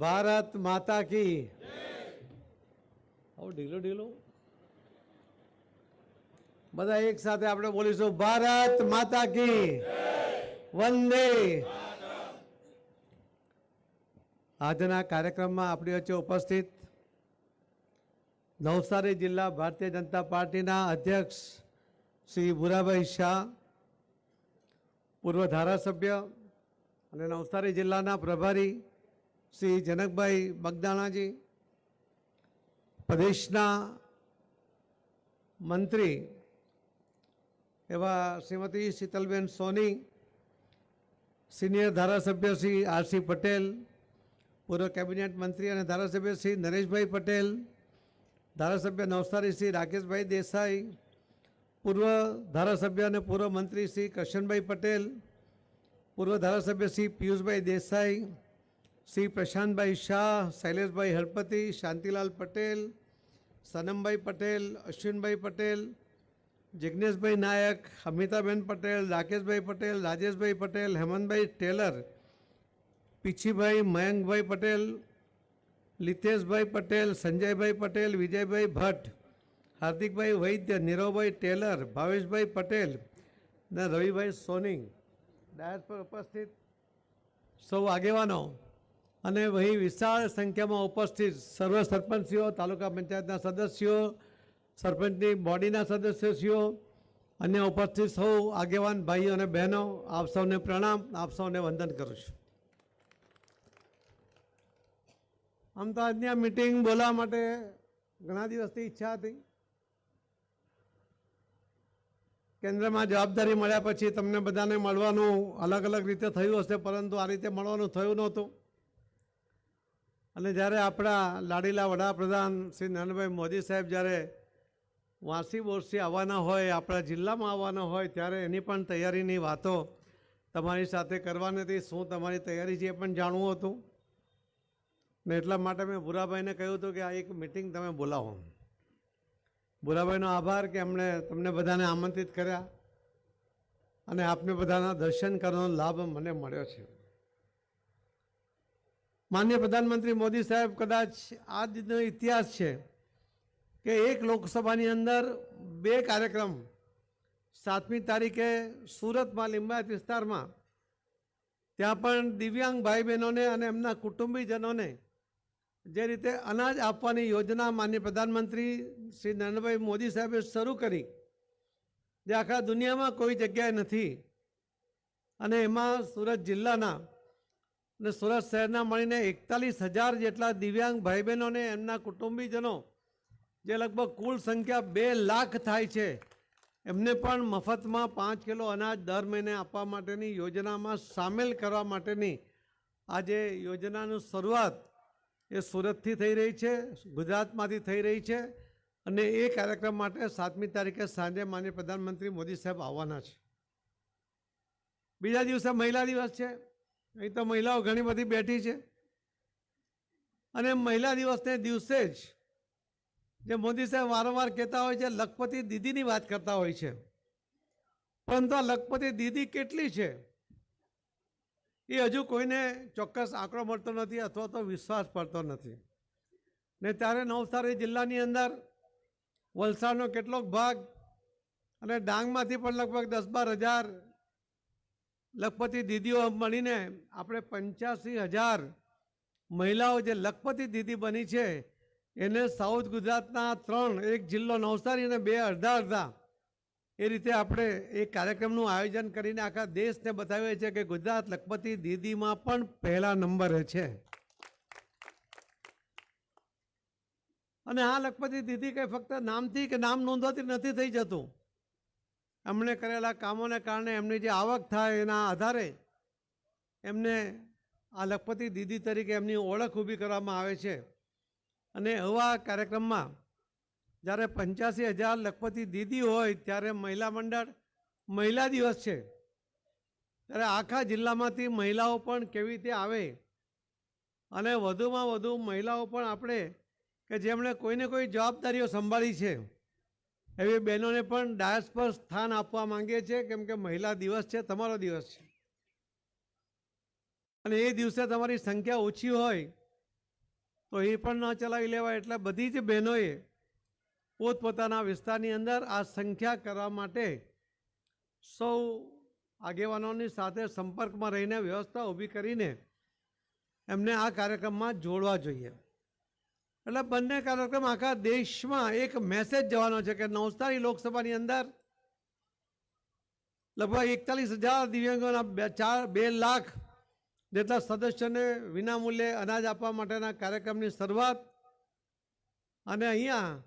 ભારત માતા કી. આવો ઢીલો ઢીલો. બધા એક સાથે આપણે બોલીશું ભારત માતા કી. વંદે. આજના કાર્યક્રમમાં આપણી વચ્ચે ઉપસ્થિત નવસારી જિલ્લા ભારતીય જનતા પાર્ટીના અધ્યક્ષ શ્રી ભુરાભાઈ શાહ પૂર્વ ધારાસભ્ય અને નવસારી જિલ્લાના પ્રભારી શ્રી જનકભાઈ બગદાણાજી, પ્રદેશના મંત્રી એવા શ્રીમતી શીતલબેન સોની, સિનિયર ધારાસભ્ય શ્રી આરસી પટેલ, પૂર્વ કેબિનેટ મંત્રી અને ધારાસભ્ય શ્રી નરેશભાઈ પટેલ, ધારાસભ્ય નવસારી શ્રી રાકેશભાઈ દેસાઈ, પૂર્વ ધારાસભ્ય અને પૂર્વ મંત્રી શ્રી કરશનભાઈ પટેલ, પૂર્વ ધારાસભ્ય શ્રી પિયુષભાઈ દેસાઈ શ્રી પ્રશાંતભાઈ શાહ, શૈલેષભાઈ હળપતિ શાંતિલાલ પટેલ, સનમભાઈ પટેલ, અશ્વિનભાઈ પટેલ જિજ્ઞેશભાઈ નાયક, અમિતાબેન પટેલ, રાકેશભાઈ પટેલ, રાજેશભાઈ પટેલ, હેમંતભાઈ ટેલર, પીછીભાઈ મયંકભાઈ પટેલ, લિતેશભાઈ પટેલ, સંજયભાઈ પટેલ, વિજયભાઈ ભટ્ટ, હાર્દિકભાઈ વૈદ્ય, નીરવભાઈ ટેલર, ભાવેશભાઈ પટેલ ને રવિભાઈ સોની ડાયસ પર ઉપસ્થિત સૌ આગેવાનો અને વહી વિશાળ સંખ્યામાં ઉપસ્થિત સર્વ સરપંચીઓ, તાલુકા પંચાયતના સદસ્યો, સરપંચની બોડીના સદસ્યશ્રીઓ અન્ય ઉપસ્થિત સૌ આગેવાન ભાઈઓ અને બહેનો, આપ સૌને પ્રણામ, આપ સૌને વંદન કરું છું. આમ તો આજની આ મિટિંગ બોલાવવા માટે ઘણા દિવસથી ઈચ્છા હતી. કેન્દ્રમાં જવાબદારી મળ્યા પછી તમને બધાને મળવાનું અલગ અલગ રીતે થયું હશે, પરંતુ આ રીતે મળવાનું થયું નહોતું. અને જ્યારે આપણા લાડીલા વડાપ્રધાન શ્રી નરેન્દ્રભાઈ મોદી સાહેબ જ્યારે વાંસી બોરસી આવવાના હોય, આપણા જિલ્લામાં આવવાના હોય, ત્યારે એની પણ તૈયારીની વાતો તમારી સાથે કરવાની હતી. શું તમારી તૈયારી છે એ પણ જાણવું હતું. ને એટલા માટે મેં ભૂરાભાઈને કહ્યું હતું કે આ એક મિટિંગ તમે બોલાવો. ભૂરાભાઈનો આભાર કે એમણે તમને બધાને આમંત્રિત કર્યા. અને આપને બધાના દર્શન કરવાનો લાભ મને મળ્યો છે. માન્ય પ્રધાનમંત્રી મોદી સાહેબ કદાચ આ દિનનો ઇતિહાસ છે કે એક લોકસભાની અંદર બે કાર્યક્રમ સાતમી તારીખે સુરતમાં લિંબાયત વિસ્તારમાં ત્યાં પણ દિવ્યાંગ ભાઈ બહેનોને અને એમના કુટુંબીજનોને જે રીતે અનાજ આપવાની યોજના માન્ય પ્રધાનમંત્રી શ્રી નરેન્દ્રભાઈ મોદી સાહેબે શરૂ કરી જે આખા દુનિયામાં કોઈ જગ્યાએ નથી અને એમાં સુરત જિલ્લાના અને સુરત શહેરના મળીને એકતાલીસ હજાર જેટલા દિવ્યાંગ ભાઈ બહેનોને એમના કુટુંબીજનો, જે લગભગ કુલ સંખ્યા બે લાખ થાય છે, એમને પણ મફતમાં પાંચ કિલો અનાજ દર મહિને આપવા માટેની યોજનામાં સામેલ કરવા માટેની આજે યોજનાનું શરૂઆત એ સુરતથી થઈ રહી છે, ગુજરાતમાંથી થઈ રહી છે અને એ કાર્યક્રમ માટે સાતમી તારીખે સાંજે માન્ય પ્રધાનમંત્રી મોદી સાહેબ આવવાના છે. બીજા દિવસે મહિલા દિવસ છે. અહીં તો મહિલાઓ ઘણી બધી બેઠી છે. અને મહિલા દિવસને દિવસે જ જે મોદી સાહેબ વારંવાર કહેતા હોય છે, લખપતિ દીદીની વાત કરતા હોય છે. પરંતુ આ લખપતિ દીદી કેટલી છે? એ હજુ કોઈને ચોક્કસ આંકડો મળતો નથી અથવા તો વિશ્વાસ પડતો નથી. ને ત્યારે નવસારી જિલ્લાની અંદર વલસાડનો કેટલોક ભાગ અને ડાંગમાંથી પણ લગભગ દસ બાર હજાર લખપતિ દીદીઓ મળીને આપણે પંચ્યાસી હજાર મહિલાઓ જે લખપતિ દીદી બની છે, એને સાઉથ ગુજરાતના ત્રણ, એક જિલ્લો નવસારી અને બે અડધા અડધા, એ રીતે આપણે એ કાર્યક્રમનું આયોજન કરીને આખા દેશને બતાવીએ છીએ કે ગુજરાત લખપતિ દીદીમાં પણ પહેલા નંબરે છે. અને આ લખપતિ દીદી કંઈ ફક્ત નામથી કે નામ નોંધવાથી નથી થઈ જતું. એમણે કરેલા કામોને કારણે એમની જે આવક થાય એના આધારે એમને આ લખપતિ દીદી તરીકે એમની ઓળખ ઊભી કરવામાં આવે છે. અને એવા કાર્યક્રમમાં જ્યારે પંચ્યાસી હજાર લખપતિ દીદી હોય ત્યારે મહિલા મંડળ મહિલા દિવસ છે. ત્યારે આખા જિલ્લામાંથી મહિલાઓ પણ કેવી રીતે આવે અને વધુમાં વધુ મહિલાઓ પણ આપણે કે જેમણે કોઈને કોઈ જવાબદારીઓ સંભાળી છે. એવી બહેનોને પણ ડાયસ પર સ્થાન આપવા માંગીએ છીએ કેમ કે મહિલા દિવસ છે, તમારો દિવસ છે. અને એ દિવસે તમારી સંખ્યા ઓછી હોય, તો એ પણ ન ચલાવી લેવાય. એટલે બધી જ બહેનોએ પોતપોતાના વિસ્તારની અંદર આ સંખ્યા કરવા માટે સૌ આગેવાનોની સાથે સંપર્કમાં રહીને વ્યવસ્થા ઊભી કરીને એમને આ કાર્યક્રમમાં જોડવા જોઈએ. એટલે બંને કાર્યક્રમ આખા દેશમાં એક મેસેજ જવાનો છે કે નવસારી લોકસભાની અંદર લગભગ એકતાલીસ હજાર દિવ્યાંગોના બે ચાર, બે લાખ જેટલા સદસ્યોને વિનામૂલ્યે અનાજ આપવા માટેના કાર્યક્રમની શરૂઆત. અને અહીંયા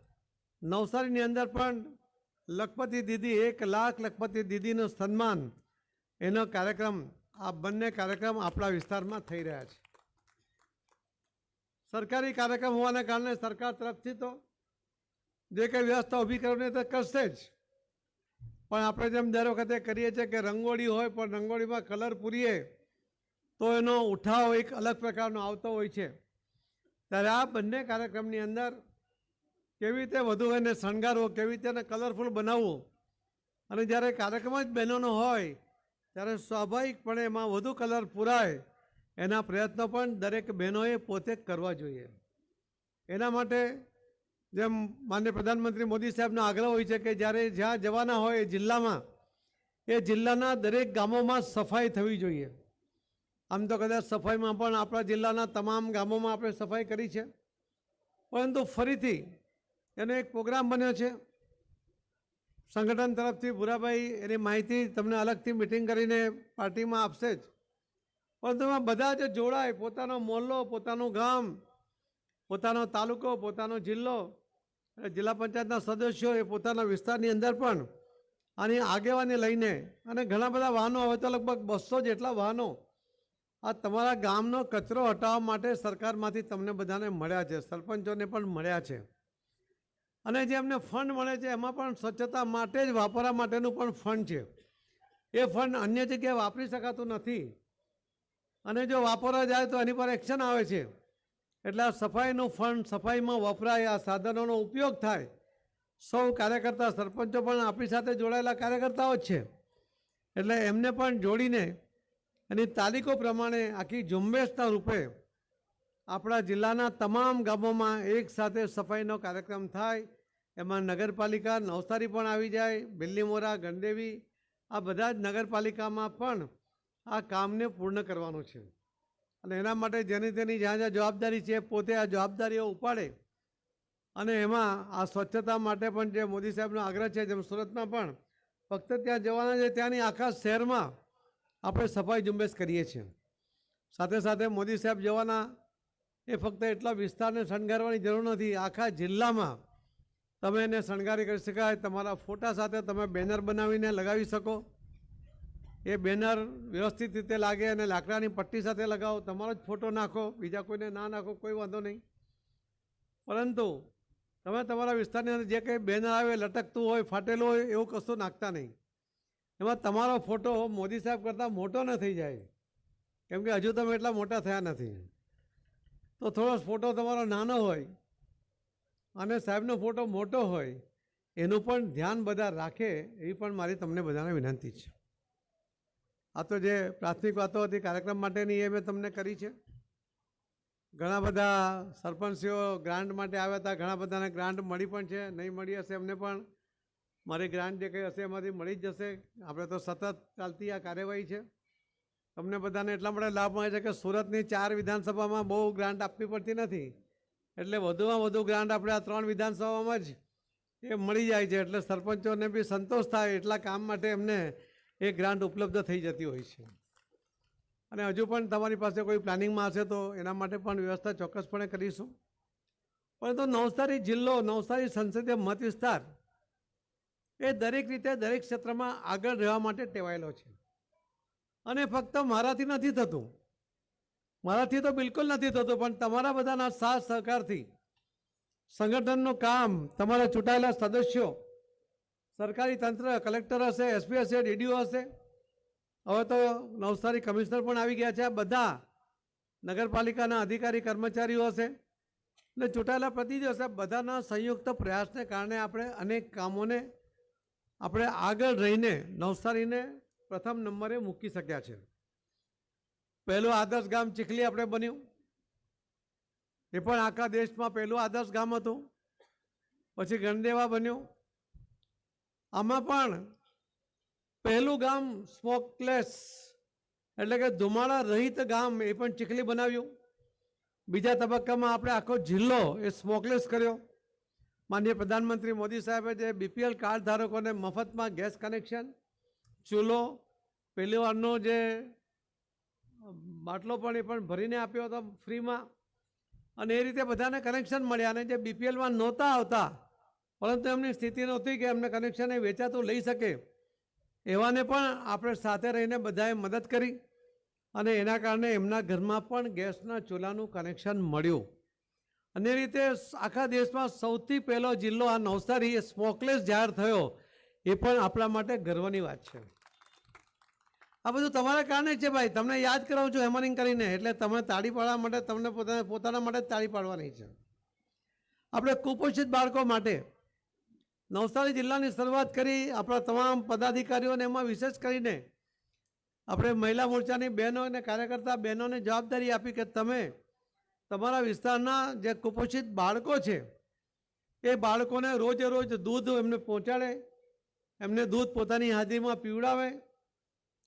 નવસારીની અંદર પણ લખપતિ દીદી, એક લાખ લખપતિ દીદીનું સન્માન એનો કાર્યક્રમ, આ બંને કાર્યક્રમ આપણા વિસ્તારમાં થઈ રહ્યા છે. સરકારી કાર્યક્રમ હોવાને કારણે સરકાર તરફથી તો જે કંઈ વ્યવસ્થા ઊભી કરવાની તો કરશે જ. પણ આપણે જેમ દર વખતે કરીએ છીએ કે રંગોળી હોય, પણ રંગોળીમાં કલર પૂરીએ તો એનો ઉઠાવ એક અલગ પ્રકારનો આવતો હોય છે. ત્યારે આ બંને કાર્યક્રમની અંદર કેવી રીતે વધુ એને શણગારવો, કેવી રીતે એને કલરફુલ બનાવવું અને જ્યારે કાર્યક્રમ જ બહેનોનો હોય, ત્યારે સ્વાભાવિકપણે એમાં વધુ કલર પૂરાય એના પ્રયત્નો પણ દરેક બહેનોએ પોતે કરવા જોઈએ. એના માટે જેમ માન્ય પ્રધાનમંત્રી મોદી સાહેબનો આગ્રહ હોય છે કે જ્યારે જ્યાં જવાના હોય એ જિલ્લામાં, એ જિલ્લાના દરેક ગામોમાં સફાઈ થવી જોઈએ. આમ તો કદાચ સફાઈમાં પણ આપણા જિલ્લાના તમામ ગામોમાં આપણે સફાઈ કરી છે. પરંતુ ફરીથી એનો એક પ્રોગ્રામ બન્યો છે. સંગઠન તરફથી ભૂરાભાઈ એની માહિતી તમને અલગથી મિટિંગ કરીને પાર્ટીમાં આપશે જ. પરંતુ તમે બધા જ જોડાય, પોતાનો મોહલ્લો, પોતાનું ગામ, પોતાનો તાલુકો, પોતાનો જિલ્લો જિલ્લા પંચાયતના સદસ્યો એ પોતાના વિસ્તારની અંદર પણ આની આગેવાની લઈને અને ઘણા બધા વાહનો હવે તો લગભગ બસો જેટલા વાહનો આ તમારા ગામનો કચરો હટાવવા માટે સરકારમાંથી તમને બધાને મળ્યા છે, સરપંચોને પણ મળ્યા છે. અને જે એમને ફંડ મળે છે, એમાં પણ સ્વચ્છતા માટે જ વાપરવા માટેનું પણ ફંડ છે. એ ફંડ અન્ય જગ્યાએ વાપરી શકાતું નથી. અને જો વાપરવા જાય તો એની પર એક્શન આવે છે. એટલે આ સફાઈનું ફંડ, સફાઈમાં વપરાય, આ સાધનોનો ઉપયોગ થાય. સૌ કાર્યકર્તા સરપંચો પણ આપણી સાથે જોડાયેલા કાર્યકર્તાઓ જ છે. એટલે એમને પણ જોડીને એની તારીખો પ્રમાણે આખી ઝુંબેશના રૂપે આપણા જિલ્લાના તમામ ગામોમાં એક સાથે સફાઈનો કાર્યક્રમ થાય. એમાં નગરપાલિકા નવસારી પણ આવી જાય, બિલ્લીમોરા ગણદેવી આ બધા જ નગરપાલિકામાં પણ આ કામને પૂર્ણ કરવાનું છે. અને એના માટે જેની તેની જ્યાં જ્યાં જવાબદારી છે, પોતે આ જવાબદારીઓ ઉપાડે. અને એમાં આ સ્વચ્છતા માટે પણ જે મોદી સાહેબનો આગ્રહ છે, જેમ સુરતમાં પણ, ફક્ત ત્યાં જવાના છે, ત્યાંની આખા શહેરમાં આપણે સફાઈ ઝુંબેશ કરીએ છીએ. સાથે સાથે મોદી સાહેબ જવાના એ ફક્ત એટલા વિસ્તારને શણગારવાની જરૂર નથી, આખા જિલ્લામાં તમે એને શણગારી કરી શકાય, તમારા ફોટા સાથે તમે બેનર બનાવીને લગાવી શકો. એ બેનર વ્યવસ્થિત રીતે લાગે અને લાકડાની પટ્ટી સાથે લગાવો. તમારો જ ફોટો નાખો, બીજા કોઈને ના નાખો, કોઈ વાંધો નહીં. પરંતુ તમે તમારા વિસ્તારની અંદર જે કંઈ બેનર આવે, લટકતું હોય, ફાટેલું હોય, એવું કશું નાખતા નહીં. એમાં તમારો ફોટો મોદી સાહેબ કરતાં મોટો ન થઈ જાય. કેમ કે હજુ તમે એટલા મોટા થયા નથી. તો થોડો ફોટો તમારો નાનો હોય અને સાહેબનો ફોટો મોટો હોય, એનું પણ ધ્યાન બધા રાખે, એવી પણ મારી તમને બધાને વિનંતી છે. આ તો જે પ્રાથમિક વાતો હતી, કાર્યક્રમ માટેની એ મેં તમને કરી છે. ઘણા બધા સરપંચીઓ ગ્રાન્ટ માટે આવ્યા હતા, ઘણા બધાને ગ્રાન્ટ મળી પણ છે. નહીં મળી હશે એમને પણ મારી ગ્રાન્ટ જે કંઈ હશે એમાંથી મળી જ જશે. આપણે તો સતત ચાલતી આ કાર્યવાહી છે. તમને બધાને એટલા માટે લાભ મળે છે કે સુરતની ચાર વિધાનસભામાં બહુ ગ્રાન્ટ આપવી પડતી નથી. એટલે વધુમાં વધુ ગ્રાન્ટ આપણે આ ત્રણ વિધાનસભામાં જ એ મળી જાય છે. એટલે સરપંચોને બી સંતોષ થાય એટલા કામ માટે એમને એ ગ્રાન્ટ ઉપલબ્ધ થઈ જતી હોય છે. અને હજુ પણ તમારી પાસે કોઈ પ્લાનિંગમાં હશે તો એના માટે પણ વ્યવસ્થા ચોક્કસપણે કરીશું. પરંતુ નવસારી જિલ્લો, નવસારી સંસદીય મત વિસ્તાર એ દરેક રીતે દરેક ક્ષેત્રમાં આગળ રહેવા માટે ટેવાયેલો છે. અને ફક્ત મારાથી નથી થતું. મારાથી તો બિલકુલ નથી થતું, પણ તમારા બધાના સાથ સહકારથી સંગઠનનું કામ, તમારા ચૂંટાયેલા સદસ્યો સરકારી તંત્ર, કલેક્ટર હશે એસપી હશે ડીડીઓ હશે. હવે તો નવસારી કમિશનર પણ આવી ગયા છે. આ બધા નગરપાલિકાના અધિકારી, કર્મચારીઓ હશે. અને ચૂંટાયેલા પ્રતિનિધિઓ હશે. બધાના સંયુક્ત પ્રયાસને કારણે આપણે અનેક કામોને આપણે આગળ રહીને નવસારીને પ્રથમ નંબરે મૂકી શક્યા છે. પહેલું આદર્શ ગામ ચીખલી આપણે બન્યું. એ પણ આખા દેશમાં પહેલું આદર્શ ગામ હતું. પછી ગણદેવા બન્યું. આમાં પણ પહેલું ગામ સ્મોકલેસ, એટલે કે ધુમાડા રહિત ગામ એ પણ ચીખલી બનાવ્યું. બીજા તબક્કામાં આપણે આખો જિલ્લો એ સ્મોકલેસ કર્યો. માનનીય પ્રધાનમંત્રી મોદી સાહેબે જે બીપીએલ કાર્ડ ધારકોને મફતમાં ગેસ કનેક્શન, ચૂલો, પહેલી વારનો જે બાટલો પણ એ પણ ભરીને આપ્યો હતો ફ્રીમાં. અને એ રીતે બધાને કનેક્શન મળ્યા અને જે બીપીએલમાં નહોતા આવતા પરંતુ એમની સ્થિતિ નહોતી કે એમને કનેક્શન એ વેચાતું લઈ શકે. એવાને પણ આપણે સાથે રહીને બધાએ મદદ કરી અને એના કારણે એમના ઘરમાં પણ ગેસના ચૂલાનું કનેક્શન મળ્યું. અને રીતે આખા દેશમાં સૌથી પહેલો જિલ્લો આ નવસારી એ સ્મોકલેસ જાહેર થયો, એ પણ આપણા માટે ગર્વની વાત છે. આ બધું તમારા કારણે છે ભાઈ. તમને યાદ કરાવું છું હેમરિંગ કરીને. એટલે તમે તાળી પાડવા માટે, તમને પોતાના પોતાના માટે તાળી પાડવાની છે. આપણે કુપોષિત બાળકો માટે નવસારી જિલ્લાની શરૂઆત કરી આપણા તમામ પદાધિકારીઓને એમાં વિશેષ કરીને આપણે મહિલા મોરચાની બહેનો અને કાર્યકર્તા બહેનોને જવાબદારી આપી કે તમે તમારા વિસ્તારના જે કુપોષિત બાળકો છે, એ બાળકોને રોજે રોજ દૂધ એમને પહોંચાડે, એમને દૂધ પોતાની હાજરીમાં પીવડાવે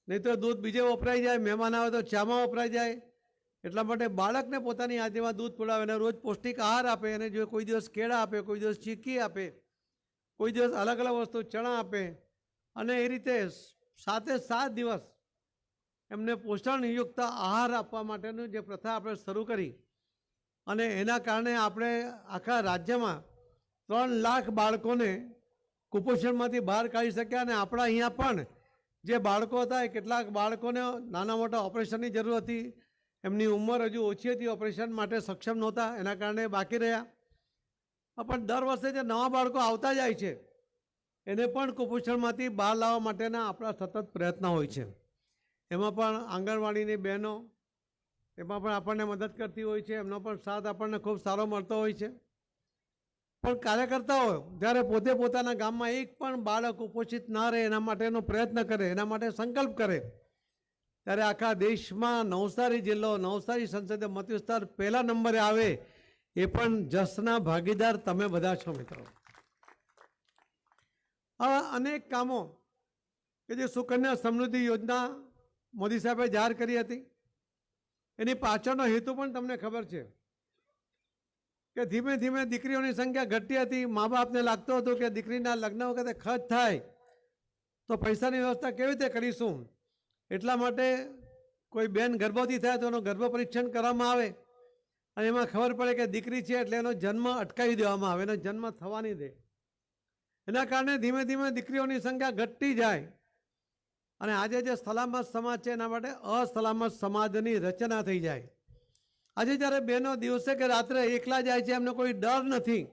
નહીં તો દૂધ બીજે વપરાઈ જાય, મહેમાન આવે તો ચામાં વપરાઈ જાય, એટલા માટે બાળકને પોતાની હાજરીમાં દૂધ પીવડાવે અને રોજ પૌષ્ટિક આહાર આપે અને જો કોઈ દિવસ કેળા આપે, કોઈ દિવસ ચીકી આપે કોઈ દિવસ અલગ અલગ વસ્તુ ચણા આપે અને એ રીતે સાતે સાત દિવસ એમને પોષણયુક્ત આહાર આપવા માટેનું જે પ્રથા આપણે શરૂ કરી. અને એના કારણે આપણે આખા રાજ્યમાં ત્રણ લાખ બાળકોને કુપોષણમાંથી બહાર કાઢી શક્યા અને આપણા અહીંયા પણ જે બાળકો હતા એ કેટલાક બાળકોને નાના મોટા ઓપરેશનની જરૂર હતી. એમની ઉંમર હજુ ઓછી હતી, ઓપરેશન માટે સક્ષમ નહોતા, એના કારણે બાકી રહ્યા. પણ દર વર્ષે જે નવા બાળકો આવતા જાય છે, એને પણ કુપોષણમાંથી બહાર લાવવા માટેના આપણા સતત પ્રયત્ન હોય છે. એમાં પણ આંગણવાડીની બહેનો, એમાં પણ આપણને મદદ કરતી હોય છે, એમનો પણ સાથ આપણને ખૂબ સારો મળતો હોય છે. પણ કાર્યકર્તાઓ જ્યારે પોતે પોતાના ગામમાં એક પણ બાળક કુપોષિત ના રહે, એના માટેનો પ્રયત્ન કરે, એના માટે સંકલ્પ કરે, ત્યારે આખા દેશમાં નવસારી જિલ્લો, નવસારી સંસદીય મત વિસ્તાર પહેલા નંબરે આવે એ પણ જસના ભાગીદાર તમે બધા છો મિત્રો. આવા અનેક કામો કે જે સુકન્યા સમૃદ્ધિ યોજના મોદી સાહેબે જાહેર કરી હતી. એની પાછળનો હેતુ પણ તમને ખબર છે. કે ધીમે ધીમે દીકરીઓની સંખ્યા ઘટતી હતી. મા બાપને લાગતું હતું કે દીકરીના લગ્ન વખતે ખર્ચ થાય તો પૈસાની વ્યવસ્થા કેવી રીતે કરીશું? એટલા માટે કોઈ બેન ગર્ભવતી થાય તો એનું ગર્ભ પરીક્ષણ કરવામાં આવે. અને એમાં ખબર પડે કે દીકરી છે એટલે એનો જન્મ અટકાવી દેવામાં આવે, એનો જન્મ થવા નહીં દે. એના કારણે ધીમે ધીમે દીકરીઓની સંખ્યા ઘટતી જાય. અને આજે જે સલામત સમાજ છે, એના માટે અસલામત સમાજની રચના થઈ જાય. આજે જ્યારે બહેનો દિવસે કે રાત્રે એકલા જાય છે, એમને કોઈ ડર નથી.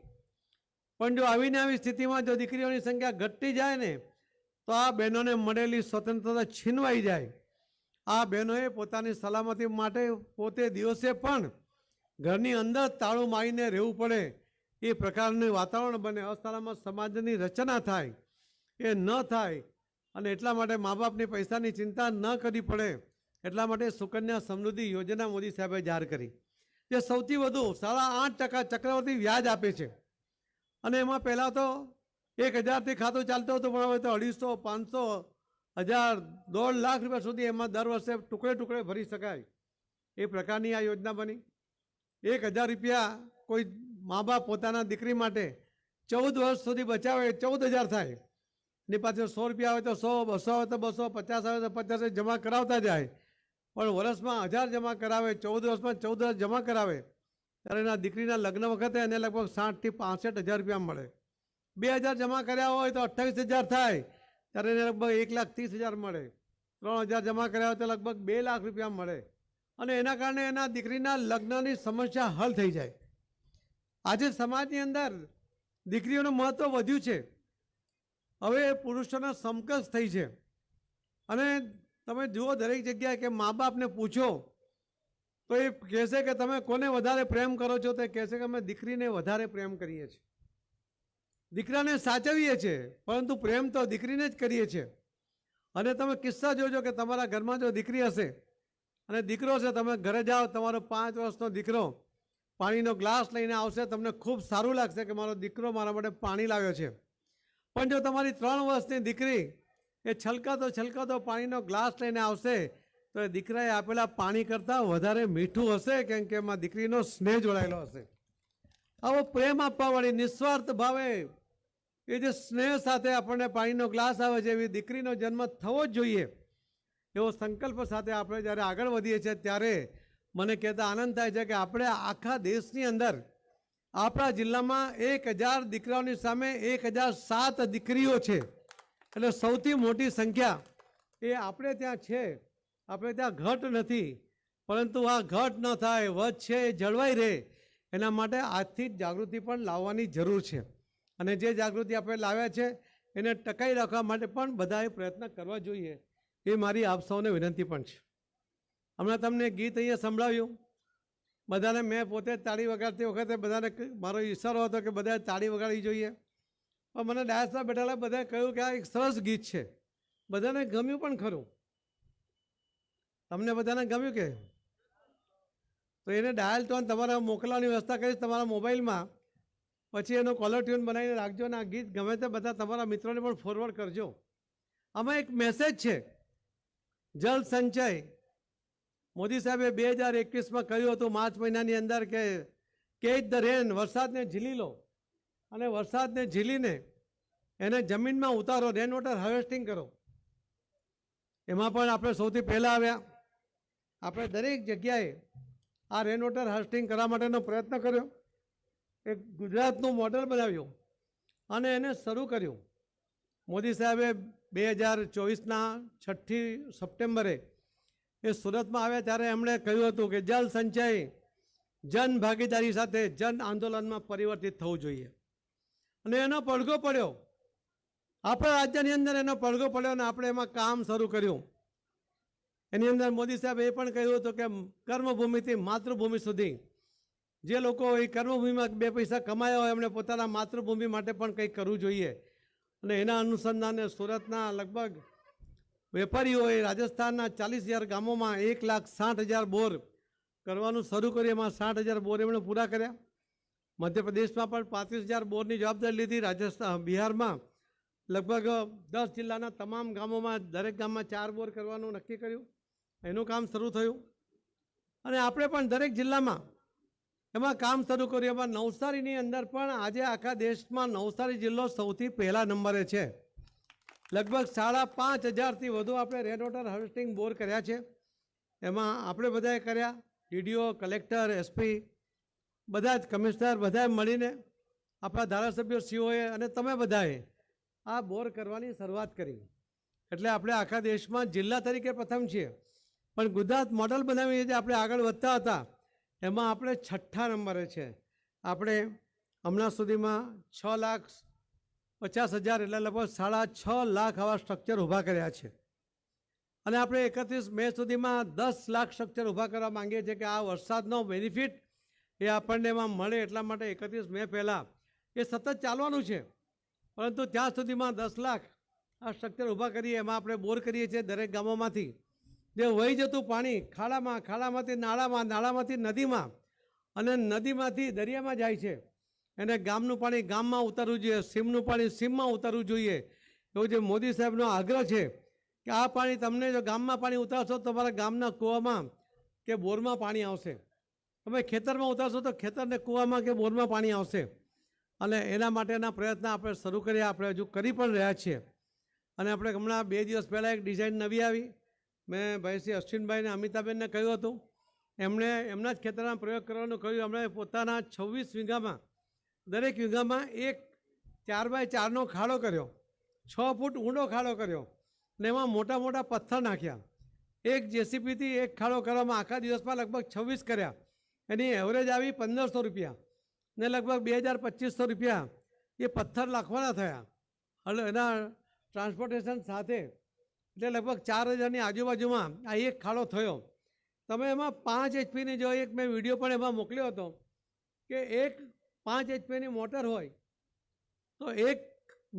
પણ જો આવીને આવી સ્થિતિમાં જો દીકરીઓની સંખ્યા ઘટતી જાય ને, તો આ બહેનોને મળેલી સ્વતંત્રતા છીનવાઈ જાય. આ બહેનોએ પોતાની સલામતી માટે પોતે દિવસે પણ ઘરની અંદર તાળું મારીને રહેવું પડે. એ પ્રકારનું વાતાવરણ બને. અસલામત સમાજની રચના થાય. એ ન થાય અને એટલા માટે મા બાપની પૈસાની ચિંતા ન કરવી પડે. એટલા માટે સુકન્યા સમૃદ્ધિ યોજના મોદી સાહેબે જાહેર કરી. જે સૌથી વધુ સાડા આઠ ટકા ચક્રવર્તી વ્યાજ આપે છે. અને એમાં પહેલાં તો એક હજારથી ખાતું ચાલતું હતું, પણ હવે તો અઢીસો, પાંચસો, હજાર, દોઢ લાખ રૂપિયા સુધી એમાં દર વર્ષે ટુકડે ટુકડે ભરી શકાય. એ પ્રકારની આ યોજના બની. એક હજાર રૂપિયા કોઈ મા બાપ પોતાના દીકરી માટે ચૌદ વર્ષ સુધી બચાવે, ચૌદ હજાર થાય. એની પાસે સો રૂપિયા આવે તો સો, બસો આવે તો બસો, પચાસ આવે તો પચાસ જમા કરાવતા જાય. પણ વર્ષમાં હજાર જમા કરાવે, ચૌદ વર્ષમાં ચૌદ હજાર જમા કરાવે, ત્યારે એના દીકરીના લગ્ન વખતે એને લગભગ સાઠથી પાસઠ હજાર રૂપિયા મળે. બે હજાર જમા કર્યા હોય તો અઠ્ઠાવીસ હજાર થાય, ત્યારે એને લગભગ એક લાખ ત્રીસ હજાર મળે. ત્રણ હજાર જમા કર્યા હોય તો લગભગ બે લાખ રૂપિયા મળે. અને એના કારણે એના દીકરીના લગ્નની સમસ્યા હલ થઈ જાય. આજે સમાજની અંદર દીકરીઓનું મહત્ત્વ વધ્યું છે. હવે એ પુરુષોના સમકક્ષ થઈ છે. અને તમે જુઓ દરેક જગ્યાએ કે મા બાપને પૂછો, તો એ કહેશે કે તમે કોને વધારે પ્રેમ કરો છો? તે કહેશે કે અમે દીકરીને વધારે પ્રેમ કરીએ છીએ. દીકરાને સાચવીએ છીએ, પરંતુ પ્રેમ તો દીકરીને જ કરીએ છીએ. અને તમે કિસ્સા જોજો કે તમારા ઘરમાં જો દીકરી હશે અને દીકરો છે, તમે ઘરે જાઓ, તમારો પાંચ વર્ષનો દીકરો પાણીનો ગ્લાસ લઈને આવશે, તમને ખૂબ સારું લાગશે કે મારો દીકરો મારા માટે પાણી લાવ્યો છે. પણ જો તમારી ત્રણ વર્ષની દીકરી એ છલકાતો છલકાતો પાણીનો ગ્લાસ લઈને આવશે, તો એ દીકરાએ આપેલા પાણી કરતાં વધારે મીઠું હશે કેમ કે એમાં દીકરીનો સ્નેહ જોડાયેલો હશે. આવો પ્રેમ આપવાવાળી નિસ્વાર્થ ભાવે એ જે સ્નેહ સાથે આપણને પાણીનો ગ્લાસ આવે છે, એવી દીકરીનો જન્મ થવો જ જોઈએ. એવો સંકલ્પ સાથે આપણે જ્યારે આગળ વધીએ છીએ, ત્યારે મને કહેતા આનંદ થાય છે કે આપણે આખા દેશની અંદર, આપણા જિલ્લામાં એક હજાર દીકરાઓની સામે એક હજાર સાત દીકરીઓ છે. એટલે સૌથી મોટી સંખ્યા એ આપણે ત્યાં છે. આપણે ત્યાં ઘટ નથી, પરંતુ આ ઘટ ન થાય વધ છે એ જળવાઈ રહે. એના માટે આજથી જ જાગૃતિ પણ લાવવાની જરૂર છે. અને જે જાગૃતિ આપણે લાવ્યા છે, એને ટકાઈ રાખવા માટે પણ બધાએ પ્રયત્ન કરવા જોઈએ. એ મારી આપ સૌને વિનંતી પણ છે. હમણાં તમને ગીત અહીંયા સંભળાવ્યું. બધાને મેં પોતે તાળી વગાડતી વખતે બધાને મારો ઈશારો હતો કે બધાએ તાળી વગાડવી જોઈએ. પણ મને ડાયસમાં બેઠેલા બધાએ કહ્યું કે આ એક સરસ ગીત છે. બધાને ગમ્યું પણ ખરું. તમને બધાને ગમ્યું કે? તો એને ડાયલ ટોન તમારા મોકલવાની વ્યવસ્થા કરીશ તમારા મોબાઈલમાં. પછી એનો કોલર ટ્યુન બનાવીને રાખજો અને આ ગીત ગમે તે બધા તમારા મિત્રોને પણ ફોરવર્ડ કરજો. આમાં એક મેસેજ છે. જલ સંચય. મોદી સાહેબે બે હજાર એકવીસમાં કહ્યું હતું માર્ચ મહિનાની અંદર કે કેચ ધ રેન, વરસાદને ઝીલી લો. અને વરસાદને ઝીલીને એને જમીનમાં ઉતારો રેન વોટર હાર્વેસ્ટિંગ કરો. એમાં પણ આપણે સૌથી પહેલાં આવ્યા. આપણે દરેક જગ્યાએ આ રેન વોટર હાર્વેસ્ટિંગ કરવા માટેનો પ્રયત્ન કર્યો. એક ગુજરાતનું મોડલ બનાવ્યું. અને એને શરૂ કર્યું. મોદી સાહેબે બે હજાર ચોવીસના છઠ્ઠી સપ્ટેમ્બરે એ સુરતમાં આવ્યા ત્યારે એમણે કહ્યું હતું કે જલ સંચય, જન ભાગીદારી સાથે જન આંદોલનમાં પરિવર્તિત થવું જોઈએ. અને એનો પડઘો પડ્યો. આપણા રાજ્યની અંદર એનો પડઘો પડ્યો અને આપણે એમાં કામ શરૂ કર્યું. એની અંદર મોદી સાહેબ એ પણ કહ્યું હતું કે કર્મભૂમિથી માતૃભૂમિ સુધી જે લોકો એ કર્મભૂમિમાં બે પૈસા કમાયા હોય એમણે પોતાના માતૃભૂમિ માટે પણ કંઈક કરવું જોઈએ. અને એના અનુસંધાને સુરતના લગભગ વેપારીઓએ રાજસ્થાનના ચાલીસ હજાર ગામોમાં એક લાખ સાઠ હજાર બોર કરવાનું શરૂ કર્યું. એમાં સાઠ હજાર બોર એમણે પૂરા કર્યા. મધ્યપ્રદેશમાં પણ પાંત્રીસ હજાર બોરની જવાબદારી લીધી. રાજસ્થાન બિહારમાં લગભગ દસ જિલ્લાના તમામ ગામોમાં દરેક ગામમાં ચાર બોર કરવાનું નક્કી કર્યું. એનું કામ શરૂ થયું. અને આપણે પણ દરેક જિલ્લામાં એમાં કામ શરૂ કર્યું. એમાં નવસારીની અંદર પણ આજે આખા દેશમાં નવસારી જિલ્લો સૌથી પહેલા નંબરે છે. લગભગ સાડા પાંચ હજારથી વધુ આપણે રેન વોટર હાર્વેસ્ટિંગ બોર કર્યા છે. એમાં આપણે બધાએ કર્યા. ડીડીઓ કલેક્ટર એસપી બધા જ કમિશનર બધાએ મળીને આપણા ધારાસભ્યો સીઓએ અને તમે બધાએ આ બોર કરવાની શરૂઆત કરી. એટલે આપણે આખા દેશમાં જિલ્લા તરીકે પ્રથમ છીએ. પણ ગુજરાત મોડલ બનાવીને જે આપણે આગળ વધતા હતા એમાં આપણે છઠ્ઠા નંબરે છે. આપણે હમણાં સુધીમાં છ લાખ પચાસ હજાર એટલે લગભગ સાડા છ લાખ આવા સ્ટ્રક્ચર ઊભા કર્યા છે. અને આપણે એકત્રીસ મે સુધીમાં દસ લાખ સ્ટ્રક્ચર ઊભા કરવા માંગીએ છીએ કે આ વરસાદનો બેનિફિટ એ આપણને એમાં મળે એટલા માટે એકત્રીસ મે પહેલાં એ સતત ચાલવાનું છે. પરંતુ ત્યાં સુધીમાં દસ લાખ આ સ્ટ્રક્ચર ઊભા કરીએ એમાં આપણે બોર કરીએ છીએ દરેક ગામોમાંથી. જે વહી જતું પાણી ખાડામાં, ખાડામાંથી, નાળામાં, નાળામાંથી, નદીમાં અને નદીમાંથી દરિયામાં જાય છે. એને ગામનું પાણી ગામમાં ઉતારવું જોઈએ, સીમનું પાણી સીમમાં ઉતારવું જોઈએ. એવો જે મોદી સાહેબનો આગ્રહ છે કે આ પાણી તમને જો ગામમાં પાણી ઉતારશો તો તમારા ગામના કૂવામાં કે બોરમાં પાણી આવશે. તમે ખેતરમાં ઉતારશો તો ખેતરને કૂવામાં કે બોરમાં પાણી આવશે. અને એના માટેના પ્રયત્ન આપણે શરૂ કર્યા, આપણે હજુ કરી પણ રહ્યા છીએ. અને આપણે હમણાં બે દિવસ પહેલાં એક ડિઝાઇન નવી આવી. મેં ભાઈ શ્રી અશ્વિનભાઈને અમિતાબેનને કહ્યું હતું. એમણે એમના જ ખેતરમાં પ્રયોગ કરવાનું કહ્યું. એમણે પોતાના છવ્વીસ વીઘામાં, દરેક વીઘામાં એક ચાર બાય ચારનો ખાડો કર્યો. છ ફૂટ ઊંડો ખાડો કર્યો ને એમાં મોટા મોટા પથ્થર નાખ્યા. એક જેસીપીથી એક ખાડો કરવામાં આખા દિવસમાં લગભગ છવ્વીસ કર્યા. એની એવરેજ આવી પંદરસો રૂપિયા ને લગભગ બે હજાર પચીસો રૂપિયા એ પથ્થર નાખવાના થયા. એટલે એના ટ્રાન્સપોર્ટેશન સાથે એટલે લગભગ ચાર હજારની આજુબાજુમાં આ એક ખાડો થયો. તમે એમાં પાંચ એચપીની જો એક મેં વીડિયો પણ એમાં મોકલ્યો હતો કે એક પાંચ એચપીની મોટર હોય તો એક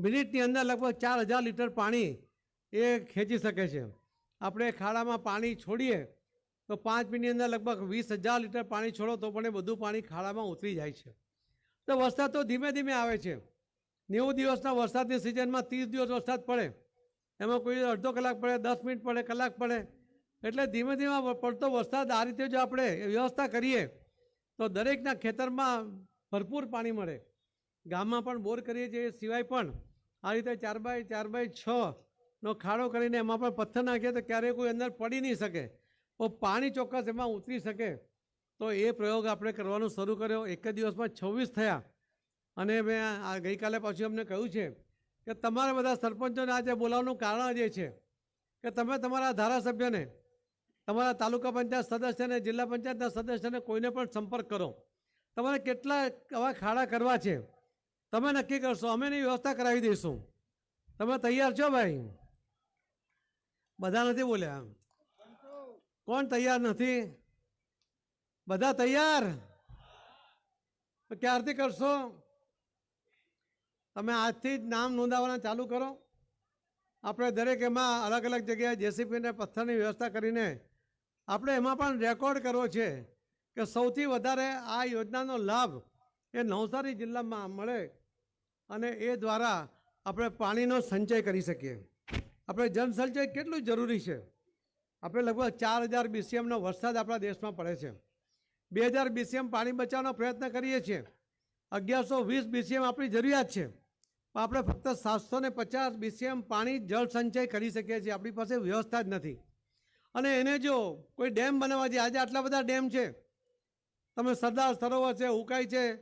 મિનિટની અંદર લગભગ ચાર હજાર લીટર પાણી એ ખેંચી શકે છે. આપણે ખાડામાં પાણી છોડીએ તો પાંચ મિનિટની અંદર લગભગ વીસ હજાર લીટર પાણી છોડો તો પણ એ બધું પાણી ખાડામાં ઉતરી જાય છે. તો વરસાદ તો ધીમે ધીમે આવે છે. નેવું દિવસના વરસાદની સિઝનમાં ત્રીસ દિવસ વરસાદ પડે. એમાં કોઈ અડધો કલાક પડે, દસ મિનિટ પડે, કલાક પડે. એટલે ધીમે ધીમે પડતો વરસાદ આ રીતે જો આપણે વ્યવસ્થા કરીએ, તો દરેકના ખેતરમાં ભરપૂર પાણી મળે. ગામમાં પણ બોર કરીએ છીએ, સિવાય પણ આ રીતે ચાર બાય ચાર બાય છનો ખાડો કરીને એમાં પણ પથ્થર નાખીએ તો ક્યારેય કોઈ અંદર પડી નહીં શકે. તો પાણી ચોક્કસ એમાં ઉતરી શકે. તો એ પ્રયોગ આપણે કરવાનું શરૂ કર્યો. એક જ દિવસમાં છવ્વીસ થયા. અને મેં આ ગઈકાલે પાછું અમને કહ્યું છે કે તમારા બધા સરપંચોને આજે બોલાવવાનું કારણ જે છે કે તમે તમારા ધારાસભ્યને, તમારા તાલુકા પંચાયત સદસ્યને, જિલ્લા પંચાયતના સદસ્યને કોઈને પણ સંપર્ક કરો. તમારે કેટલા આવા ખાડા કરવા છે, તમે નક્કી કરશો, અમે એની વ્યવસ્થા કરાવી દઈશું. તમે તૈયાર છો ભાઈ? બધા નથી બોલ્યા? કોણ તૈયાર નથી? બધા તૈયાર? ક્યારથી કરશો? તમે આજથી જ નામ નોંધાવવાના ચાલુ કરો. આપણે દરેક એમાં અલગ અલગ જગ્યાએ જેસીપીને પથ્થરની વ્યવસ્થા કરીને આપણે એમાં પણ રેકોર્ડ કરવો છે કે સૌથી વધારે આ યોજનાનો લાભ એ નવસારી જિલ્લામાં મળે અને એ દ્વારા આપણે પાણીનો સંચય કરી શકીએ. આપણે જન સંચય કેટલું જરૂરી છે? આપણે લગભગ ચાર હજાર બીસીએમનો વરસાદ આપણા દેશમાં પડે છે. બે હજાર બીસીએમ પાણી બચાવવાનો પ્રયત્ન કરીએ છીએ. અગિયારસો વીસ બીસીએમ આપણી જરૂરિયાત છે. આપણે ફક્ત સાતસો ને પચાસ બીસીએમ પાણી જળ સંચય કરી શકીએ છીએ. આપણી પાસે વ્યવસ્થા જ નથી. અને એને જો કોઈ ડેમ બનાવવા છે, આજે આટલા બધા ડેમ છે. તમે સરદાર સરોવર છે, ઉકાઈ છે,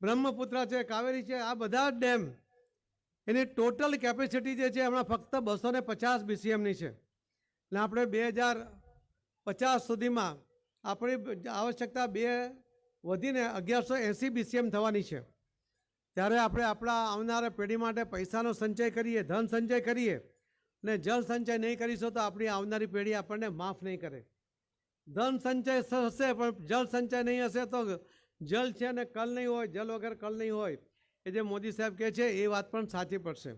બ્રહ્મપુત્ર છે, કાવેરી છે, આ બધા ડેમ એની ટોટલ કેપેસિટી જે છે હમણાં ફક્ત બસો ને પચાસ બીસીએમની છે. એટલે આપણે બે હજાર પચાસ સુધીમાં આપણી આવશ્યકતા બે વધીને અગિયારસો એંસી બીસીએમ થવાની છે. ત્યારે આપણે આપણા આવનારા પેઢી માટે પૈસાનો સંચય કરીએ, ધન સંચય કરીએ ને જળ સંચય નહીં કરીશું તો આપણી આવનારી પેઢી આપણને માફ નહીં કરે. ધન સંચય હશે પણ જળ સંચય નહીં હશે તો જલ છે ને કલ નહીં હોય જલ વગર કલ નહીં હોય. એ જે મોદી સાહેબ કહે છે, એ વાત પણ સાચી પડશે.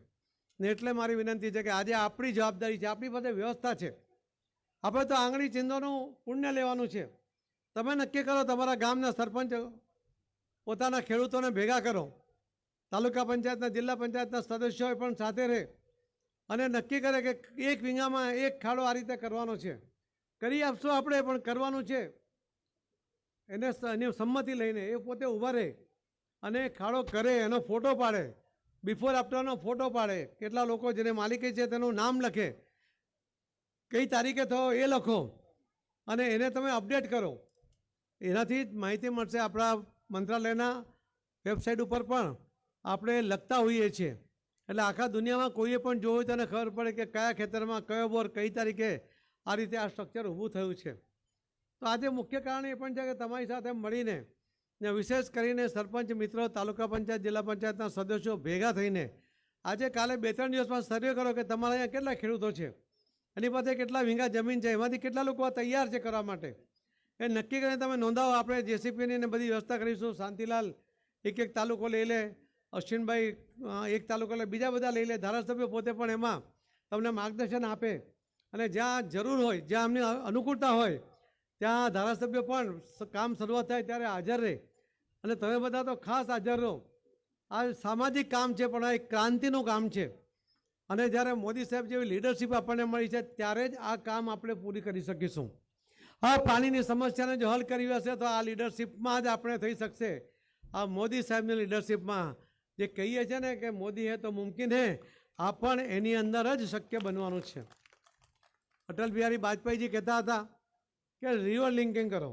ને એટલે મારી વિનંતી છે કે આજે આપણી જવાબદારી છે, આપણી પાસે વ્યવસ્થા છે. આપણે તો આંગળી ચિંધોનું પુણ્ય લેવાનું છે. તમે નક્કી કરો, તમારા ગામના સરપંચ પોતાના ખેડૂતોને ભેગા કરો. તાલુકા પંચાયતના, જિલ્લા પંચાયતના સદસ્યોએ પણ સાથે રહે અને નક્કી કરે કે એક વીંગામાં એક ખાડો આ રીતે કરવાનો છે. કરી આપશું આપણે, પણ કરવાનું છે. એને એની સંમતિ લઈને એ પોતે ઊભા રહે અને ખાડો કરે, એનો ફોટો પાડે. બિફોર આફ્ટરનો ફોટો પાડે. કેટલા લોકો જેને માલિકી છે તેનું નામ લખે. કઈ તારીખે થયો એ લખો અને એને તમે અપડેટ કરો. એનાથી જ માહિતી મળશે આપણા મંત્રાલયના વેબસાઇટ ઉપર પણ. આપણે લખતા હોઈએ છીએ. એટલે આખા દુનિયામાં કોઈએ પણ જોયું તેને ખબર પડે કે કયા ખેતરમાં કયો બોર કઈ તારીખે આ રીતે આ સ્ટ્રક્ચર ઊભું થયું છે. તો આજે મુખ્ય કારણ એ પણ છે કે તમારી સાથે મળીને ને વિશેષ કરીને સરપંચ, મિત્રો, તાલુકા પંચાયત, જિલ્લા પંચાયતના સદસ્યો ભેગા થઈને આજે કાલે બે ત્રણ દિવસમાં સર્વે કરો કે તમારા અહીંયા કેટલા ખેડૂતો છે? એની પાસે કેટલા વીંગા જમીન છે? એમાંથી કેટલા લોકો તૈયાર છે કરવા માટે? એ નક્કી કરીને તમે નોંધાવો, આપણે જેસીપીની ને બધી વ્યવસ્થા કરીશું. શાંતિલાલ એક એક તાલુકો લઈ લે. અશ્વિનભાઈ એક તાલુકો એટલે બીજા બધા લઈ લે, ધારાસભ્યો પોતે પણ એમાં તમને માર્ગદર્શન આપે. અને જ્યાં જરૂર હોય, જ્યાં અમને અનુકૂળતા હોય, ત્યાં ધારાસભ્ય પણ કામ શરૂઆત થાય ત્યારે હાજર રહે. અને તમે બધા તો ખાસ હાજર રહો. આ સામાજિક કામ છે, પણ આ એક ક્રાંતિનું કામ છે. અને જ્યારે મોદી સાહેબ જેવી લીડરશિપ આપણને મળી છે, ત્યારે જ આ કામ આપણે પૂરી કરી શકીશું. આ પાણીની સમસ્યાને જો હલ કરવી હશે, તો આ લીડરશિપમાં જ આપણે થઈ શકશે. આ મોદી સાહેબની લીડરશિપમાં જે કહીએ છીએ ને કે મોદી હે તો મુમકિન હે, આ પણ એની અંદર જ શક્ય બનવાનું છે. અટલ બિહારી વાજપેયીજી કહેતા હતા કે રિવર લિંકિંગ કરો.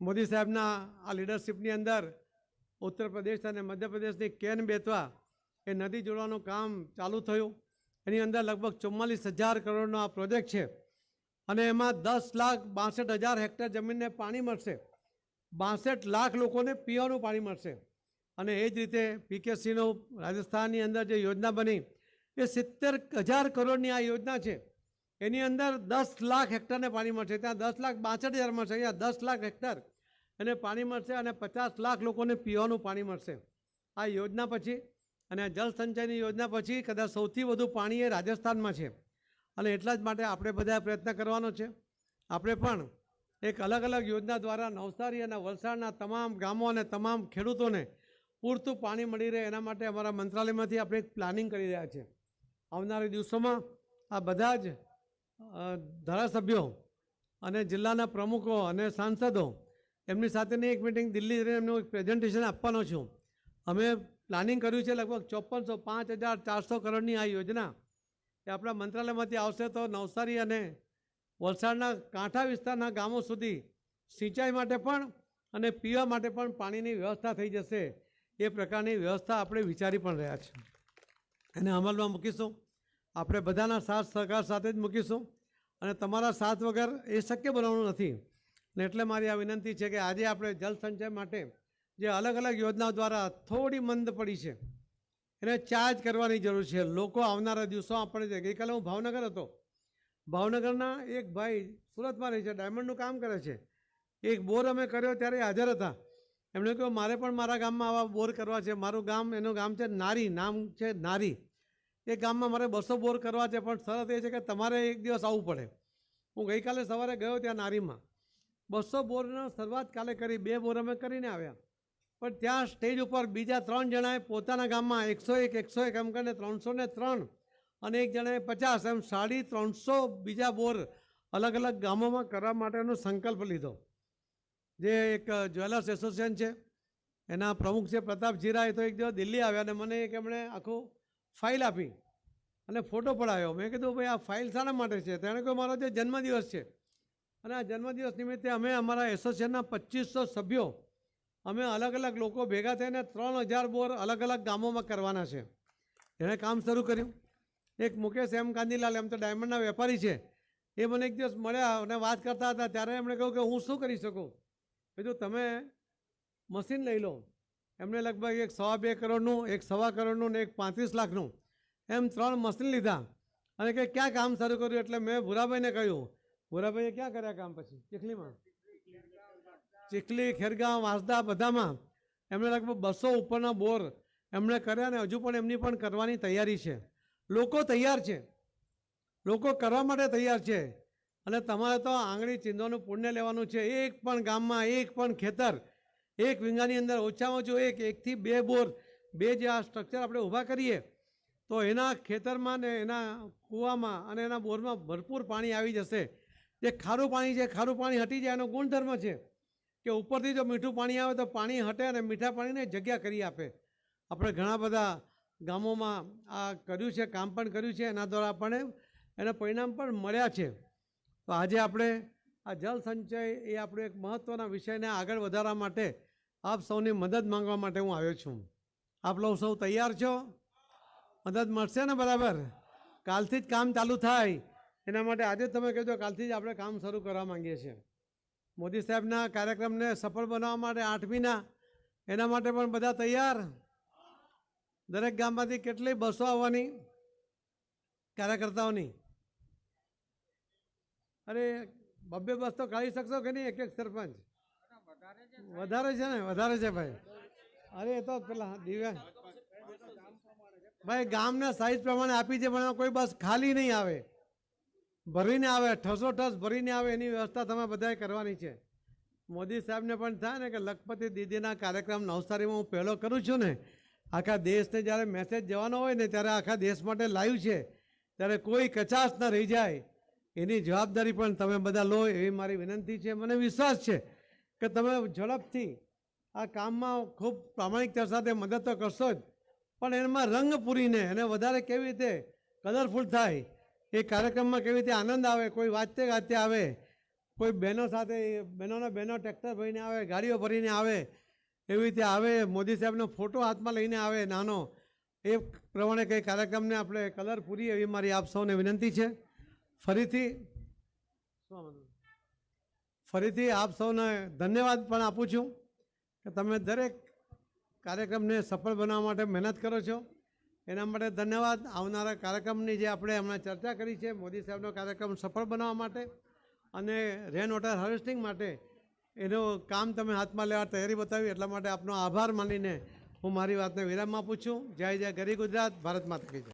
મોદી સાહેબના આ લીડરશિપની અંદર ઉત્તર પ્રદેશ અને મધ્યપ્રદેશની કેન બેતવા એ નદી જોડવાનું કામ ચાલુ થયું. એની અંદર લગભગ ચુમ્માલીસ હજાર કરોડનો આ પ્રોજેક્ટ છે. અને એમાં દસ લાખ બાસઠ હજાર હેક્ટર જમીનને પાણી મળશે. બાસઠ લાખ લોકોને પીવાનું પાણી મળશે. અને એ જ રીતે પીકેસીનો રાજસ્થાનની અંદર જે યોજના બની, એ સિત્તેર હજાર કરોડની આ યોજના છે. એની અંદર દસ લાખ હેક્ટરને પાણી મળશે. ત્યાં દસ લાખ બાસઠ હજાર મળશે. અહીંયા દસ લાખ હેક્ટર એને પાણી મળશે અને પચાસ લાખ લોકોને પીવાનું પાણી મળશે. આ યોજના પછી અને જળ સંચયની યોજના પછી કદાચ સૌથી વધુ પાણી એ રાજસ્થાનમાં છે. અને એટલા જ માટે આપણે બધા પ્રયત્ન કરવાનો છે. આપણે પણ એક અલગ અલગ યોજના દ્વારા નવસારી અને વલસાડના તમામ ગામો અને તમામ ખેડૂતોને પૂરતું પાણી મળી રહે એના માટે અમારા મંત્રાલયમાંથી આપણે એક પ્લાનિંગ કરી રહ્યા છે. આવનારા દિવસોમાં આ બધા જ ધારાસભ્યો અને જિલ્લાના પ્રમુખો અને સાંસદો એમની સાથેની એક મિટિંગ દિલ્હી જઈને એમનું એક પ્રેઝન્ટેશન આપવાનો છું. અમે પ્લાનિંગ કર્યું છે લગભગ ચોપનસો પાંચ હજાર ચારસો કરોડની આ યોજના. એ આપણા મંત્રાલયમાંથી આવશે તો નવસારી અને વલસાડના કાંઠા વિસ્તારના ગામો સુધી સિંચાઈ માટે પણ અને પીવા માટે પણ પાણીની વ્યવસ્થા થઈ જશે. એ પ્રકારની વ્યવસ્થા આપણે વિચારી પણ રહ્યા છીએ. એને અમલમાં મૂકીશું. આપણે બધાના સાથ સહકાર સાથે જ મૂકીશું. અને તમારા સાથ વગર એ શક્ય બનવાનું નથી. ને એટલે મારી આ વિનંતી છે કે આજે આપણે જલ સંચય માટે જે અલગ અલગ યોજનાઓ દ્વારા થોડી મંદ પડી છે, એને ચાર્જ કરવાની જરૂર છે. લોકો આવનારા દિવસો આપણે છે ગઈકાલે હું ભાવનગર હતો, ભાવનગરના એક ભાઈ સુરતમાં રહે છે, ડાયમંડનું કામ કરે છે. એક બોર અમે કર્યો ત્યારે હાજર હતા. એમણે કહ્યું, મારે પણ મારા ગામમાં આવા બોર કરવા છે. મારું ગામ, એનું ગામ છે નારી, નામ છે નારી. એ ગામમાં મારે બસો બોર કરવા છે, પણ શરત એ છે કે તમારે એક દિવસ આવવું પડે. હું ગઈકાલે સવારે ગયો ત્યાં નારીમાં. બસો બોરનો શરૂઆત કાલે કરી, બે બોર અમે કરીને આવ્યા. પણ ત્યાં સ્ટેજ ઉપર બીજા ત્રણ જણાએ પોતાના ગામમાં એકસો એક એકસો એક, એમ કરીને ત્રણસો ને ત્રણ અને એક જણાએ પચાસ, એમ સાડી ત્રણસો બીજા બોર અલગ અલગ ગામોમાં કરવા માટેનો સંકલ્પ લીધો. જે એક જ્વેલર્સ એસોસિએશન છે, એના પ્રમુખ છે પ્રતાપ જીરા, એ તો એક દિવસ દિલ્હી આવ્યા અને મને એક એમણે આખું ફાઇલ આપી અને ફોટો પડાવ્યો મેં કીધું, ભાઈ, આ ફાઇલ શાના માટે છે? તેણે કહ્યું, મારો જે જન્મદિવસ છે. અને આ જન્મદિવસ નિમિત્તે અમે અમારા એસોસિએશનના પચીસો સભ્યો, અમે અલગ અલગ લોકો ભેગા થઈને ત્રણ હજાર બોર અલગ અલગ ગામોમાં કરવાના છે. એણે કામ શરૂ કર્યું. એક મુકેશ એમ કાંદીલાલ, એમ તો ડાયમંડના વેપારી છે, એ મને એક દિવસ મળ્યા અને વાત કરતા હતા. ત્યારે એમણે કહ્યું કે હું શું કરી શકું? કીધું તમે મશીન લઈ લો એમણે લગભગ એક સવા બે કરોડનું, એક સવા કરોડનું ને એક પાંત્રીસ લાખનું એમ ત્રણ મશીન લીધા. અને કે ક્યાં કામ શરૂ કર્યું? એટલે મેં ભૂરાભાઈને કહ્યું, ભૂરાભાઈએ ક્યાં કર્યા કામ પછી? ચીખલીમાં? ચીખલી, ખેરગાંવ, વાંસદા બધામાં. એમણે લગભગ બસો ઉપરના બોર એમણે કર્યા ને હજુ પણ એમની પણ કરવાની તૈયારી છે. લોકો તૈયાર છે. લોકો કરવા માટે તૈયાર છે. અને તમારે તો આંગળી ચીંધવાનું પુણ્ય લેવાનું છે. એક પણ ગામમાં, એક પણ ખેતર, એક વીંગાની અંદર ઓછામાં ઓછું એક, એકથી બે બોર, બે જે આ સ્ટ્રક્ચર આપણે ઊભા કરીએ, તો એના ખેતરમાં ને એના કૂવામાં અને એના બોરમાં ભરપૂર પાણી આવી જશે. જે ખારું પાણી છે, ખારું પાણી હટી જાય એનો ગુણધર્મ છે કે ઉપરથી જો મીઠું પાણી આવે તો પાણી હટે અને મીઠા પાણીને જગ્યા કરી આપે. આપણે ઘણા બધા ગામોમાં આ કર્યું છે, કામ પણ કર્યું છે, એના દ્વારા આપણને એના પરિણામ પણ મળ્યા છે. તો આજે આપણે આ જળ સંચય એ આપણો એક મહત્ત્વના વિષયને આગળ વધારવા માટે આપ સૌની મદદ માંગવા માટે હું આવ્યો છું. આપ લોકો સૌ તૈયાર છો? મદદ મળશે ને બરાબર? કાલથી જ કામ ચાલુ થાય. એના માટે આજે તમે કહેજો કાલથી જ આપણે કામ શરૂ કરવા માંગીએ છીએ. મોદી સાહેબના કાર્યક્રમને સફળ બનાવવા માટે આઠમીના એના માટે પણ બધા તૈયાર? દરેક ગામમાંથી કેટલી બસો આવવાની કાર્યકર્તાઓની? અરે, બબ્બે બસ તો કાઢી શકશો કે નહીં એક એક સરપંચ? વધારે છે ને, વધારે છે ભાઈ. અરે, એ તો પેલા દિવ્યાંગ ભાઈ, ગામના સાઈઝ પ્રમાણે આપી છે, પણ એમાં કોઈ બસ ખાલી નહીં આવે. ભરીને આવે, ઠસો ઠસ ભરીને આવે, એની વ્યવસ્થા તમે બધાએ કરવાની છે. મોદી સાહેબને પણ થાય ને કે લખપતિ દીદીના કાર્યક્રમ નવસારીમાં હું પહેલો કરું છું ને, આખા દેશને જ્યારે મેસેજ જવાનો હોય ને, ત્યારે આખા દેશ માટે લાઈવ છે. ત્યારે કોઈ કચાશ ન રહી જાય. એની જવાબદારી પણ તમે બધા લો એવી મારી વિનંતી છે. મને વિશ્વાસ છે કે તમે ઝડપથી આ કામમાં ખૂબ પ્રામાણિકતા સાથે મદદ તો કરશો જ, પણ એમાં રંગ પૂરીને એને વધારે કેવી રીતે કલરફુલ થાય એ કાર્યક્રમમાં કેવી રીતે આનંદ આવે, કોઈ વાંચતે ગાતે આવે, કોઈ બહેનો સાથે, બહેનોના બહેનો ટ્રેક્ટર ભરીને આવે, ગાડીઓ ભરીને આવે, એવી રીતે આવે, મોદી સાહેબનો ફોટો હાથમાં લઈને આવે, નાનો, એ પ્રમાણે કંઈ કાર્યક્રમને આપણે કલર પૂરી એવી મારી આપ સૌને વિનંતી છે. ફરીથી ફરીથી આપ સૌને ધન્યવાદ પણ આપું છું કે તમે દરેક કાર્યક્રમને સફળ બનાવવા માટે મહેનત કરો છો. એના માટે ધન્યવાદ. આવનારા કાર્યક્રમની જે આપણે હમણાં ચર્ચા કરી છે મોદી સાહેબનો કાર્યક્રમ સફળ બનાવવા માટે અને રેન વોટર હાર્વેસ્ટિંગ માટે એનું કામ તમે હાથમાં લેવા તૈયારી બતાવી એટલા માટે આપનો આભાર માનીને હું મારી વાતને વિરામ આપું છું. જય જય ગરી ગુજરાત ભારત માતા કી